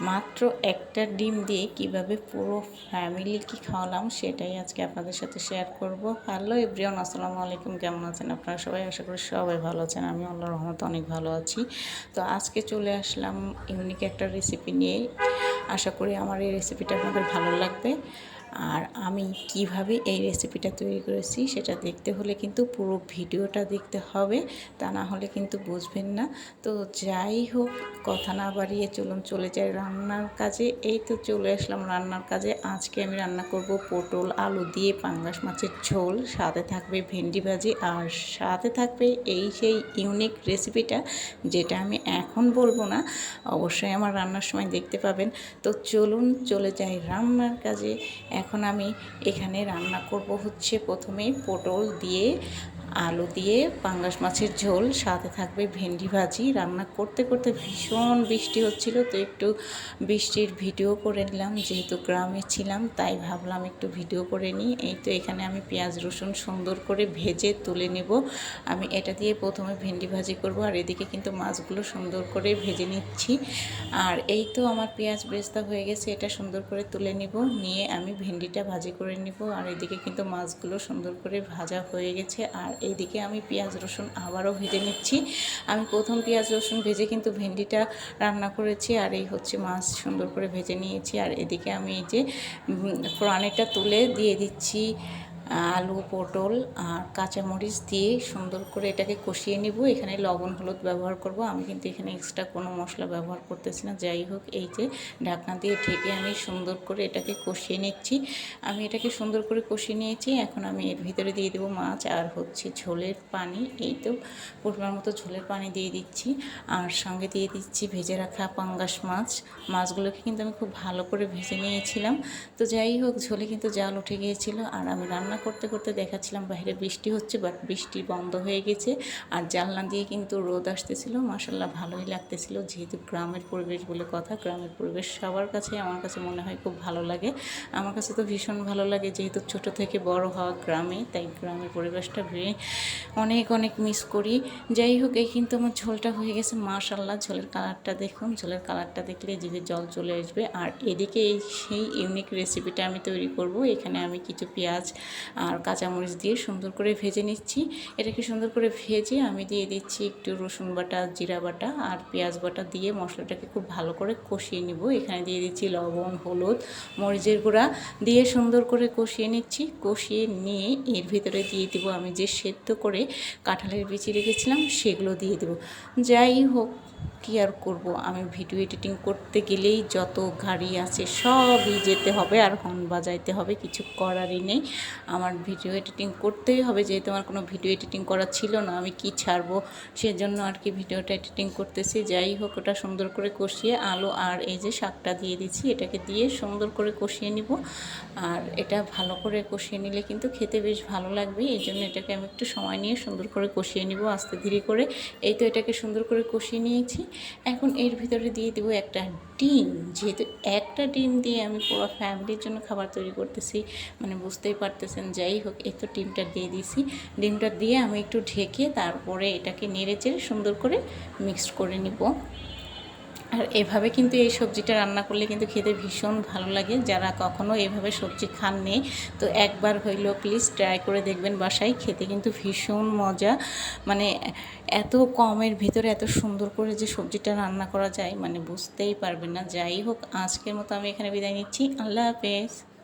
মাত্র একটা ডিম দিয়ে কীভাবে পুরো ফ্যামিলিকে খাওয়ালাম, সেটাই আজকে আপনাদের সাথে শেয়ার করব। হ্যালো এভরিওন আসসালামু আলাইকুম, কেমন আছেন আপনারা সবাই? আশা করি সবাই ভালো আছেন আমি আল্লাহ রহমত অনেক ভালো আছি। তো আজকে চলে আসলাম ইউনিক একটা রেসিপি নিয়ে। আশা করি আমার এই রেসিপিটা আপনাদের ভালো লাগবে। আর আমি কীভাবে এই রেসিপিটা তৈরি করেছি সেটা দেখতে হলে কিন্তু পুরো ভিডিওটা দেখতে হবে, তা না হলে কিন্তু বুঝবেন না। তো যাই হোক, কথা না বাড়িয়ে চলুন, চলে যাই রান্নার কাজে। এই তো চলে আসলাম রান্নার কাজে। আজকে আমি রান্না করব পটল, আলু দিয়ে পাঙ্গাস মাছের ঝোল। সাথে থাকবে ভেন্ডি ভাজি আর সাথে থাকবে এই সেই ইউনিক রেসিপিটা যেটা আমি এখন বলব না, অবশ্যই আমার রান্নার সময় দেখতে পাবেন। তো চলুন, চলে যাই রান্নার কাজে। এখন আমি এখানে রান্না করব হচ্ছে প্রথমে পটল দিয়ে আলু দিয়ে পাঙ্গাস মাছের ঝোল, সাথে থাকবে ভেন্ডি ভাজি। রান্না করতে করতে ভীষণ বৃষ্টি হচ্ছিল, তো একটু বৃষ্টির ভিডিও করে নিলাম। যেহেতু গ্রামে ছিলাম, তাই ভাবলাম একটু ভিডিও করে নিই। এই তো এখানে আমি পেঁয়াজ রসুন সুন্দর করে ভেজে তুলে নেব। আমি এটা দিয়ে প্রথমে ভেন্ডি ভাজি করব, আর এদিকে কিন্তু মাছগুলো সুন্দর করে ভেজে নিচ্ছি। আর এই তো আমার পেঁয়াজ বেস্তা হয়ে গেছে, এটা সুন্দর করে তুলে নিব। নিয়ে আমি ভেন্ডিটা ভাজি করে নিব। আর এদিকে কিন্তু মাছগুলো সুন্দর করে ভাজা হয়ে গেছে। আর এইদিকে আমি পেঁয়াজ রসুন আবারও ভেজে নিচ্ছি। আমি প্রথম পেঁয়াজ রসুন ভেজে কিন্তু ভেন্ডিটা রান্না করেছি আর এই হচ্ছে মাছ সুন্দর করে ভেজে নিয়েছি। আর এদিকে আমি এই যে ফোড়ানিটা তুলে দিয়ে দিচ্ছি। আলু, পটল আর কাঁচামরিচ দিয়ে সুন্দর করে এটাকে কষিয়ে নিব। এখানে লবণ, হলুদ ব্যবহার করব। আমি কিন্তু এখানে এক্সট্রা কোনো মশলা ব্যবহার করতেছি না। যাই হোক, এই যে ঢাকনা দিয়ে ঢেকে আমি সুন্দর করে এটাকে কষিয়ে নিচ্ছি। আমি এটাকে সুন্দর করে কষিয়ে নিয়েছি। এখন আমি এর ভিতরে দিয়ে দেবো মাছ আর হচ্ছে ঝোলের পানি। এই তো পরিমাণ মতো ঝোলের পানি দিয়ে দিচ্ছি। আর সঙ্গে দিয়ে দিচ্ছি ভেজে রাখা পাঙ্গাস মাছ। মাছগুলোকে কিন্তু আমি খুব ভালো করে ভেজে নিয়েছিলাম। তো যাই হোক, ঝোলে কিন্তু জাল উঠে গিয়েছিল। আর আমি রান্না রান্না করতে করতে দেখাচ্ছিলাম বাইরে বৃষ্টি হচ্ছে বাট বৃষ্টি বন্ধ হয়ে গেছে। আর জানলা দিয়ে কিন্তু রোদ আসতেছিল মাসাল্লাহ ভালোই লাগতেছিল। যেহেতু গ্রামের পরিবেশ বলে কথা, গ্রামের পরিবেশ সবার কাছে, আমার কাছে মনে হয় খুব ভালো লাগে। আমার কাছে তো ভীষণ ভালো লাগে, যেহেতু ছোট থেকে বড় হওয়া গ্রামে, তাই গ্রামের পরিবেশটা ভেবে অনেক অনেক মিস করি। যাই হোক, এই কিন্তু আমার ঝোলটা হয়ে গেছে মাশাল্লাহ ঝোলের কালারটা দেখুন, ঝোলের কালারটা দেখলে জিভে জল চলে আসবে। আর এদিকে এই সেই ইউনিক রেসিপিটা আমি তৈরি করব। এখানে আমি কিছু পেঁয়াজ আর কাঁচামরিচ দিয়ে সুন্দর করে ভেজে নিচ্ছি। এটাকে সুন্দর করে ভেজে আমি দিয়ে দিচ্ছি একটু রসুন বাটা, জিরা বাটা আর পেঁয়াজ বাটা দিয়ে মশলাটাকে খুব ভালো করে কষিয়ে নিব। এখানে দিয়ে দিচ্ছি লবণ, হলুদ, মরিচের গুঁড়া দিয়ে সুন্দর করে কষিয়ে নিচ্ছি। কষিয়ে নিয়ে এর ভিতরে দিয়ে দিব আমি যে সেদ্ধ করে কাঁঠালের বিচি রেখেছিলাম সেগুলো দিয়ে দেবো। যাই হোক কি আর করব? আমি ভিডিও এডিটিং করতে গেলেই যত গাড়ি আছে সবই যেতে হবে আর হর্ন বাজাইতে হবে, কিছু করারই নেই। আমার ভিডিও এডিটিং করতেই হবে, যেহেতু আমার কোনো ভিডিও এডিটিং করা ছিল না, আমি কি ছাড়বো? সেজন্য আর কি ভিডিওটা এডিটিং করতেছি। যাই হোক, ওটা সুন্দর করে কষিয়ে আলু আর এই যে শাকটা দিয়ে দিচ্ছি, এটাকে দিয়ে সুন্দর করে কষিয়ে নিব। আর এটা ভালো করে কষিয়ে নিলে কিন্তু খেতে বেশ ভালো লাগবে, এই জন্য এটাকে আমি একটু সময় নিয়ে সুন্দর করে কষিয়ে নিব, আস্তে ধীরে করে। এই তো এটাকে সুন্দর করে কষিয়ে নিয়েছি। এখন এর ভিতরে দিয়ে দেবো একটা ডিম। যেহেতু একটা ডিম দিয়ে আমি পুরো ফ্যামিলির জন্য খাবার তৈরি করতেছি মানে বুঝতেই পারতেছেন, যাই হোক, এই তো ডিমটা দিয়ে দিয়েছি। ডিমটা দিয়ে আমি একটু ঢেকে তারপরে এটাকে নেড়ে চেড়ে সুন্দর করে মিক্সড করে নিব। আর এভাবে কিন্তু এই সবজিটা রান্না করলে কিন্তু খেতে ভীষণ ভালো লাগে। যারা কখনো এভাবে সবজি খাননি, তো একবার হইলেও প্লিজ ট্রাই করে দেখবেন বাসায়। খেতে কিন্তু ভীষণ মজা। মানে এত কমের ভিতরে এত সুন্দর করে যে সবজিটা রান্না করা যায় মানে বুঝতেই পারবেন না। যাই হোক, আজকের মতো আমি এখানে বিদায় নিচ্ছি। আল্লাহ হাফেজ।